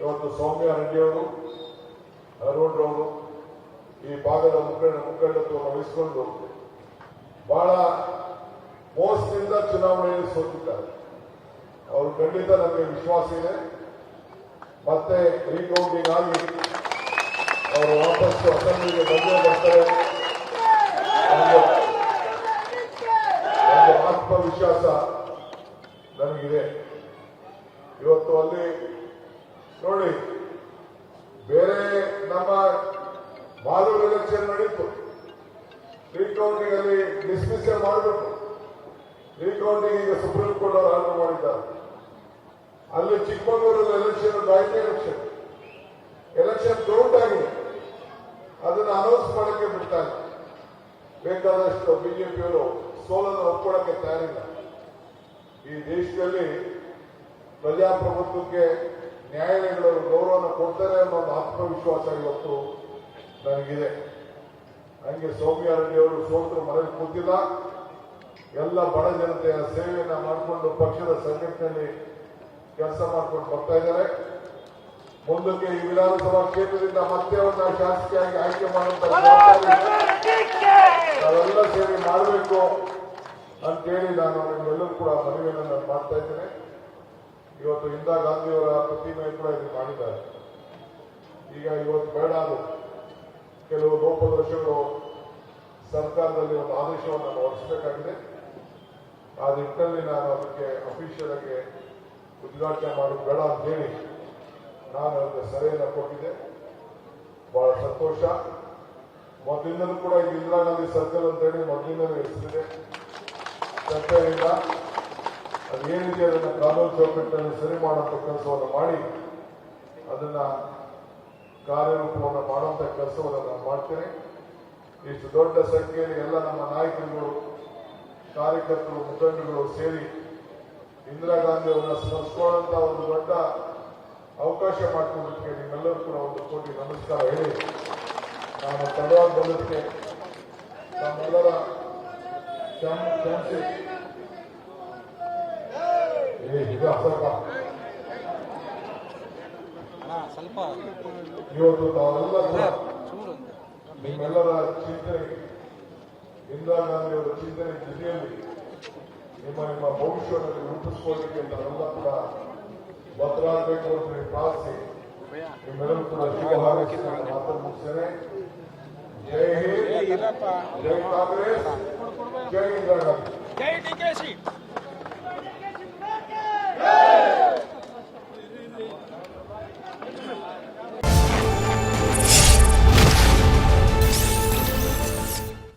ಇವತ್ತು ಸೌಮ್ಯ ರೆಡ್ಡಿಯವರು ಅರುಣ್ ರವರು, ಈ ಭಾಗದ ಮುಖಂಡ ಮುಖಂಡತ್ವವನ್ನು ವಹಿಸಿಕೊಂಡು ಬಹಳ ಮೋಸದಿಂದ ಚುನಾವಣೆಯಲ್ಲಿ ಸೋತಿದ್ದಾರೆ. ಅವರು ಖಂಡಿತ ನಮಗೆ ವಿಶ್ವಾಸ ಇದೆ. ಮತ್ತೆ ರೀಕೌಂಟಿಂಗ್ ಆಗಿ ಅವರು ವಾಪಸ್ ಅಸೆಂಬ್ಲಿಗೆ ಬಂದೇ ಬರ್ತಾರೆ. ಆತ್ಮವಿಶ್ವಾಸ ನನಗಿದೆ ಇವತ್ತು ಅಲ್ಲಿ ನೋಡಿ, ಬೇರೆ ನಮ್ಮ ಮಾದರಿ ಎಲೆಕ್ಷನ್ ನಡೀತು. ರೀಕೌಂಟಿಂಗ್ ಅಲ್ಲಿ ಡಿಸ್ಮಿಸ್ ಮಾಡಬೇಕು. ರೀಕೌಂಟಿಂಗ್ ಈಗ ಸುಪ್ರೀಂ ಕೋರ್ಟ್ ಅವರು ಆರ್ಡರ್ ಮಾಡಿದ್ದಾರೆ. ಅಲ್ಲಿ ಚಿಕ್ಕಮಗಳೂರಲ್ಲಿ election Gayatri election election count ಆಗಿದೆ. ಅದನ್ನು ಅನೌನ್ಸ್ ಮಾಡಕ್ಕೆ ಬಿಡ್ತಾರೆ ಬೇಕಾದಷ್ಟು ಬಿಜೆಪಿಯವರು ಸೋಲನ್ನು ಒಪ್ಕೊಳ್ಳಕ್ಕೆ ತಯಾರಿಲ್ಲ. ಈ ದೇಶದಲ್ಲಿ ಪ್ರಜಾಪ್ರಭುತ್ವಕ್ಕೆ ನ್ಯಾಯಾಲಯಗಳು ಗೌರವನ ಕೊಡ್ತಾರೆ ಅನ್ನೋ ಒಂದು ಆತ್ಮವಿಶ್ವಾಸ ಇವತ್ತು ನನಗಿದೆ. ನನಗೆ ಸೌಮ್ಯ ರೆಡ್ಡಿ ಅವರು ಸೋತರು ಮನೆಗೆ ಕೂತಿಲ್ಲ. ಎಲ್ಲ ಬಡ ಜನತೆಯ ಸೇವೆಯನ್ನ ಮಾಡಿಕೊಂಡು ಪಕ್ಷದ ಸಂಘಟನೆಯಲ್ಲಿ ಕೆಲಸ ಮಾಡ್ಕೊಂಡು ಬರ್ತಾ ಇದ್ದಾರೆ. ಮುಂದಕ್ಕೆ ಈ ವಿಧಾನಸಭಾ ಕ್ಷೇತ್ರದಿಂದ ಮತ್ತೆ ಒಂದು ಶಾಸಕಿಯಾಗಿ ಆಯ್ಕೆ ಮಾಡುವಂತ ನಾವೆಲ್ಲ ಸೇರಿ ಮಾಡಬೇಕು ಅಂತೇಳಿ ನಾನು ನಿಮ್ಮೆಲ್ಲರೂ ಕೂಡ ಮನವಿಯನ್ನು ನಾನು ಮಾಡ್ತಾ ಇದ್ದೇನೆ. ಇವತ್ತು ಇಂದಿರಾ ಗಾಂಧಿಯವರ ಪ್ರತಿಮೆ ಕೂಡ ಇಲ್ಲಿ ಮಾಡಿದ್ದಾರೆ. ಈಗ ಇವತ್ತು ಬೇಡ ಅದು. ಕೆಲವು ಲೋಪದೋಷಗಳು ಸರ್ಕಾರದಲ್ಲಿ ಒಂದು ಆದೇಶವನ್ನು ನಾನು ಆ ನಿಟ್ಟಿನಲ್ಲಿ ನಾನು ಅದಕ್ಕೆ ಅಫಿಷಿಯಲ್ ಆಗಿ ಉದ್ಘಾಟನೆ ಮಾಡೋದು ಬೇಡ ಅಂತ ಹೇಳಿ ನಾನು ಅದಕ್ಕೆ ಸಲಹೆಯನ್ನು ಕೊಟ್ಟಿದ್ದೆ. ಬಹಳ ಸಂತೋಷ. ಮೊದಲಿಂದಲೂ ಕೂಡ ಇಂದಿರಾ ಗಾಂಧಿ ಸರ್ಕಲ್ ಅಂತ ಹೇಳಿ ಮೊದಲಿಂದಲೂ ಹೆಸರಿದೆ ಚರ್ಚೆಯಿಂದ ಅದೇನಿದೆ ಅದನ್ನು ಕಾನೂನು ಚೌಕಟ್ಟನ್ನು ಸರಿ ಮಾಡುವಂಥ ಕೆಲಸವನ್ನು ಮಾಡಿ, ಅದನ್ನ ಕಾರ್ಯರೂಪವನ್ನು ಮಾಡುವಂಥ ಕೆಲಸವನ್ನು ನಾನು ಮಾಡ್ತೇನೆ. ಇಷ್ಟು ದೊಡ್ಡ ಸಂಖ್ಯೆಯಲ್ಲಿ ಎಲ್ಲ ನಮ್ಮ ನಾಯಕರುಗಳು, ಕಾರ್ಯಕರ್ತರು, ಮುಖಂಡರುಗಳು ಸೇರಿ ಇಂದಿರಾ ಗಾಂಧಿ ಅವರನ್ನ ಸ್ಮರಿಸಿಕೊಳ್ಳುವಂಥ ಒಂದು ದೊಡ್ಡ ಅವಕಾಶ ಮಾಡಿಕೊಂಡಿದ್ದಕ್ಕೆ ನಿಮ್ಮೆಲ್ಲರೂ ಕೂಡ ಒಂದು ಕೋಟಿ ನಮಸ್ಕಾರ ಹೇಳಿ, ನಾನು ತಡವಾಗಿ ಬಂದಕ್ಕೆ ನಮ್ಮೆಲ್ಲರ ಏ ಇದು ಸ್ವಲ್ಪ ಅಣ್ಣ ಸ್ವಲ್ಪ ಇವತ್ತು ತಾವೆಲ್ಲ ಕೂಡ ಚೂರು ಅಂತೆ ನಿಮ್ಮೆಲ್ಲರ ಚಿಂತನೆ ಇಂದಿರಾ ಗಾಂಧಿ ಅವರ ಚಿಂತನೆ ಜೊತೆಯಲ್ಲಿ ನಿಮ್ಮ ನಿಮ್ಮ ಭವಿಷ್ಯವನ್ನು ರೂಪಿಸಿಕೊಳ್ಳಲಿಕ್ಕೆ ತಾವೆಲ್ಲ ಕೂಡ ಭದ್ರಾಗಬೇಕು ಅಂತ ಹೇಳಿ ಪ್ರಾರ್ಥಿಸಿ ನಿಮ್ಮೆಲ್ಲರೂ ಕೂಡ ಶುಭ ಹಾರೈಸಿ ನನ್ನ ಮಾತನ್ನು ಮುಗಿಸ್ತೇನೆ ಜೈ ಹಿಂದ್ ಇಲ್ಲಪ್ಪ ಜೈ ಕಾಂಗ್ರೆಸ್ ಜೈ ಇಂದಿರಾ ಗಾಂಧಿ ಜೈ ಡಿ ಕೆ ಸಿ